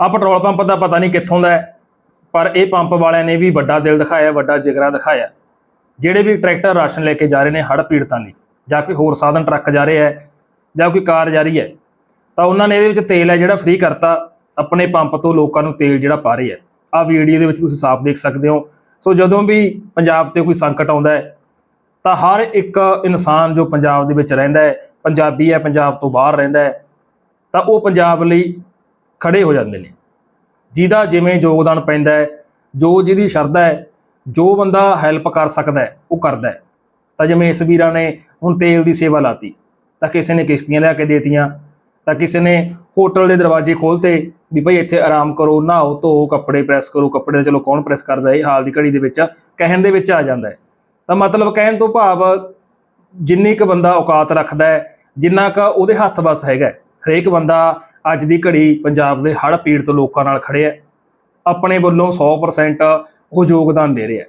ਆ petrol pump ਦਾ ਪਤਾ ਨਹੀਂ ਕਿੱਥੋਂ ਦਾ ਹੈ, ਪਰ ਇਹ ਪੰਪ ਵਾਲਿਆਂ ਨੇ ਵੀ ਵੱਡਾ ਦਿਲ ਦਿਖਾਇਆ, ਵੱਡਾ ਜਿਗਰਾ ਦਿਖਾਇਆ। ਜਿਹੜੇ ਵੀ ਟਰੈਕਟਰ ਰਾਸ਼ਨ ਲੈ ਕੇ ਜਾ ਰਹੇ ਨੇ ਹੜ੍ਹ ਪੀੜਤਾਂ ਲਈ, ਜਾਂ ਕੋਈ ਹੋਰ ਸਾਧਨ ਟਰੱਕ ਜਾ ਰਿਹਾ ਹੈ, ਜਾਂ ਕੋਈ ਕਾਰ ਜਾ ਰਹੀ ਹੈ, ਤਾਂ ਉਹਨਾਂ ਨੇ ਇਹਦੇ ਵਿੱਚ ਤੇਲ ਹੈ ਜਿਹੜਾ ਫ੍ਰੀ ਕਰਤਾ, ਆਪਣੇ ਪੰਪ ਤੋਂ ਲੋਕਾਂ ਨੂੰ ਤੇਲ ਜਿਹੜਾ ਪਾ ਰਹੇ ਹੈ। ਆ ਵੀਡੀਓ ਦੇ ਵਿੱਚ ਤੁਸੀਂ ਸਾਫ਼ ਦੇਖ ਸਕਦੇ ਹੋ। ਸੋ ਜਦੋਂ ਵੀ ਪੰਜਾਬ ਤੇ ਕੋਈ ਸੰਕਟ ਆਉਂਦਾ ਹੈ, ਤਾਂ ਹਰ ਇੱਕ ਇਨਸਾਨ ਜੋ ਪੰਜਾਬ ਦੇ ਵਿੱਚ ਰਹਿੰਦਾ ਹੈ, ਪੰਜਾਬੀ ਹੈ, ਪੰਜਾਬ ਤੋਂ ਬਾਹਰ ਰਹਿੰਦਾ ਹੈ, ਤਾਂ ਉਹ ਪੰਜਾਬ ਲਈ ਖੜੇ ਹੋ ਜਾਂਦੇ ਨੇ। ਜਿਹਦਾ ਜਿਵੇਂ ਯੋਗਦਾਨ ਪੈਂਦਾ ਹੈ, ਜੋ ਜਿਹਦੀ ਸ਼ਰਧਾ ਹੈ, ਜੋ ਬੰਦਾ ਹੈਲਪ ਕਰ ਸਕਦਾ ਹੈ, ਉਹ ਕਰਦਾ ਹੈ। ਤਾਂ ਜਿਵੇਂ ਇਸ ਵੀਰਾਂ ਨੇ ਹੁਣ ਤੇਲ ਦੀ ਸੇਵਾ ਲਾਤੀ, ਤਾਂ ਕਿਸੇ ਨੇ ਕਿਸ਼ਤੀਆਂ ਲੈ ਕੇ ਦੇਤੀਆਂ, ਤਾਂ ਕਿਸੇ ਨੇ ਹੋਟਲ ਦੇ ਦਰਵਾਜ਼ੇ ਖੋਲਤੇ ਵੀ ਭਾਈ ਇੱਥੇ ਆਰਾਮ ਕਰੋ, ਨਹਾਓ ਧੋ ਕੱਪੜੇ ਪ੍ਰੈਸ ਕਰੋ, ਕੱਪੜੇ ਚਲੋ ਕੌਣ ਪ੍ਰੈਸ ਕਰਦਾ ਇਹ ਹਾਲ ਦੀ ਘੜੀ ਦੇ ਵਿੱਚ ਕਹਿਣ ਦੇ ਵਿੱਚ ਆ ਜਾਂਦਾ ਹੈ। ਤਾਂ ਮਤਲਬ ਕਹਿਣ ਤੋਂ ਭਾਵ ਜਿੰਨੀ ਕੁ ਬੰਦਾ ਔਕਾਤ ਰੱਖਦਾ ਹੈ, ਜਿੰਨਾ ਕੁ ਉਹਦੇ ਹੱਥ ਵੱਸ ਹੈਗਾ ਹਰੇਕ ਬੰਦਾ ਅੱਜ ਦੀ ਘੜੀ ਪੰਜਾਬ ਦੇ ਹੜ੍ਹ ਪੀੜਤ ਲੋਕਾਂ ਨਾਲ ਖੜਿਆ ਹੈ। ਆਪਣੇ ਵੱਲੋਂ 100% ਉਹ ਯੋਗਦਾਨ ਦੇ ਰਿਹਾ ਹੈ